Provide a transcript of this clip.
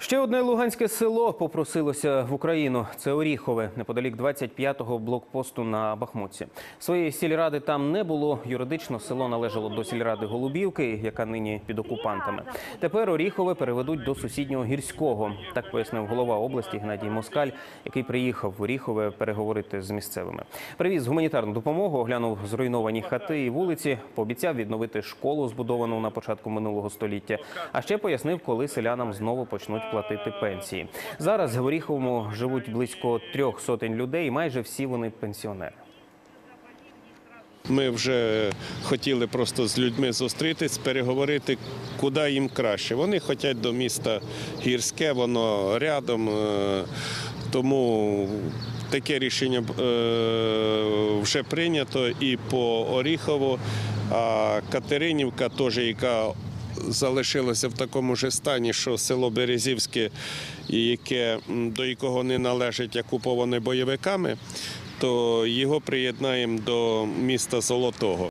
Ще одне луганське село попросилося в Україну. Це Оріхове, неподалік 25-го блокпосту на Бахмутці. Своєї сільради там не було. Юридично село належало до сільради Голубівки, яка нині під окупантами. Тепер Оріхове переведуть до сусіднього гірського. Так пояснив голова області Геннадій Москаль, який приїхав в Оріхове переговорити з місцевими. Привіз гуманітарну допомогу, оглянув зруйновані хати і вулиці, пообіцяв відновити школу, збудовану на початку минулого століття. А ще пояснив, коли селянам знову почнуть платити пенсії. Зараз в Оріховому живуть близько трьох сотень людей, майже всі вони пенсіонери. Ми вже хотіли просто з людьми зустрітись, переговорити, куди їм краще. Вони хочуть до міста гірське, воно рядом. е, Тому таке рішення е, вже прийнято і по Оріхову, а Катеринівка, теж, яка залишилася в такому ж стані, що село Березівське, яке, до якого не належить окуповане бойовиками, то його приєднаємо до міста Золотого.